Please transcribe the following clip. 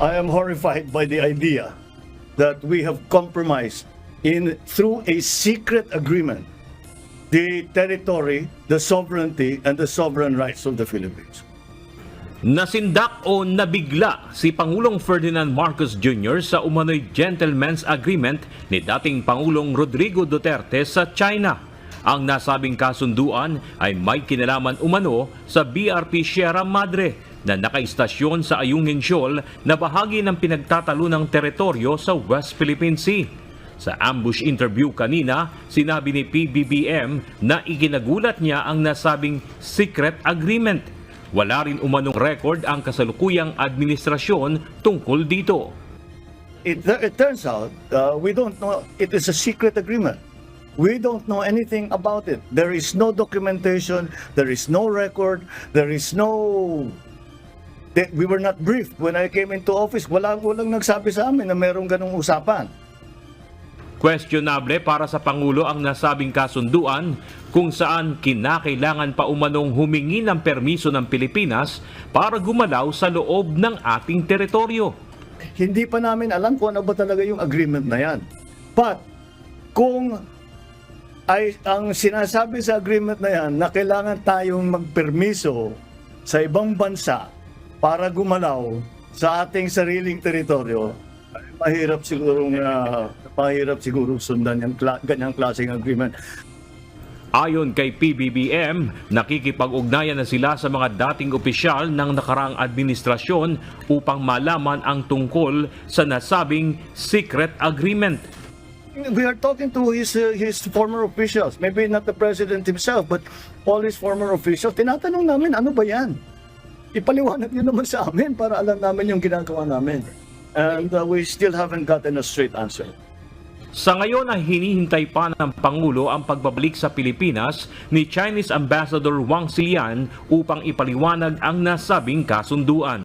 I am horrified by the idea that we have compromised in through a secret agreement the territory, the sovereignty, and the sovereign rights of the Philippines. Nasindak o nabigla si Pangulong Ferdinand Marcos Jr. sa umano'y gentleman's agreement ni dating Pangulong Rodrigo Duterte sa China. Ang nasabing kasunduan ay may kinalaman umano sa BRP Sierra Madre na nakaistasyon sa Ayungin Shoal na bahagi ng pinagtatalunang teritoryo sa West Philippine Sea. Sa ambush interview kanina, sinabi ni PBBM na ikinagulat niya ang nasabing secret agreement. Wala rin umanong record ang kasalukuyang administrasyon tungkol dito. It, it turns out uh, we don't know, it is a secret agreement. We don't know anything about it. There is no documentation, there is no record, there is no that we were not briefed when I came into office. Wala walang nagsabi sa amin na merong ganong usapan. Questionable para sa Pangulo ang nasabing kasunduan kung saan kinakailangan pa umanong humingi ng permiso ng Pilipinas para gumalaw sa loob ng ating teritoryo. Hindi pa namin alam kung ano ba talaga yung agreement na yan. But, kung ay ang sinasabi sa agreement na yan na kailangan tayong magpermiso sa ibang bansa para gumalaw sa ating sariling teritoryo, mahirap siguro nga mahirap siguro sundan yung kla- ganyang klaseng agreement. Ayon kay PBBM, nakikipag-ugnayan na sila sa mga dating opisyal ng nakaraang administrasyon upang malaman ang tungkol sa nasabing secret agreement. We are talking to his uh, his former officials, maybe not the president himself, but all his former officials. Tinatanong namin, ano ba yan? Ipaliwanag niyo naman sa amin para alam namin yung ginagawa namin. And uh, we still haven't gotten a straight answer. Sa ngayon ay hinihintay pa ng Pangulo ang pagbabalik sa Pilipinas ni Chinese Ambassador Wang Xilian upang ipaliwanag ang nasabing kasunduan.